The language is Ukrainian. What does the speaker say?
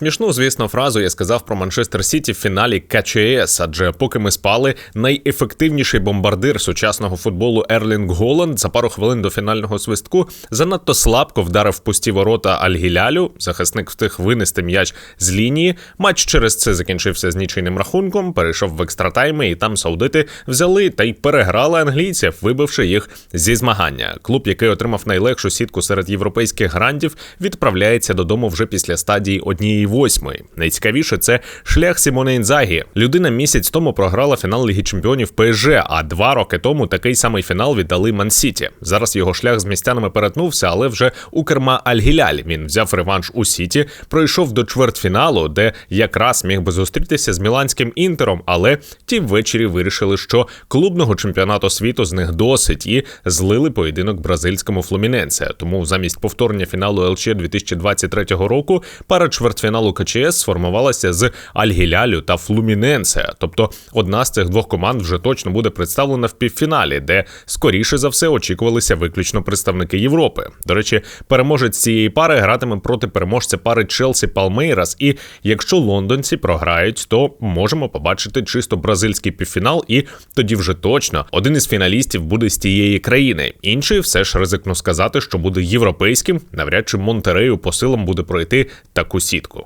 Смішну, звісно, фразу я сказав про Манчестер Сіті в фіналі КЧС, адже поки ми спали, найефективніший бомбардир сучасного футболу Ерлінг Голланд за пару хвилин до фінального свистку занадто слабко вдарив пусті ворота Аль-Гілялю. Захисник встиг винести м'яч з лінії. Матч через це закінчився з нічийним рахунком, перейшов в екстратайми, і там саудити взяли та й переграли англійців, вибивши їх зі змагання. Клуб, який отримав найлегшу сітку серед європейських грандів, відправляється додому вже після стадії однієї восьмої. Найцікавіше це шлях Сімоне Інзагі. Людина місяць тому програла фінал Ліги Чемпіонів ПСЖ, а два роки тому такий самий фінал віддали Ман-Сіті. Зараз його шлях з містянами перетнувся, але вже у керма Аль-Гіляль. Він взяв реванш у Сіті, пройшов до чвертьфіналу, де якраз міг би зустрітися з міланським інтером, але ті ввечері вирішили, що клубного чемпіонату світу з них досить і злили поєдинок бразильському флуміненсе. Тому замість повторення фіналу ЛЧ 2023 року пара чвертьфіналу КЧС сформувалася з Аль-Гілялю та Флуміненсе. Тобто одна з цих двох команд вже точно буде представлена в півфіналі, де скоріше за все очікувалися виключно представники Європи. До речі, переможець цієї пари гратиме проти переможця пари Челсі Палмейрас. І якщо лондонці програють, то можемо побачити чисто бразильський півфінал, і тоді вже точно один із фіналістів буде з тієї країни. Інший все ж ризикну сказати, що буде європейським. Навряд чи Монтерею по силам буде пройти таку сітку.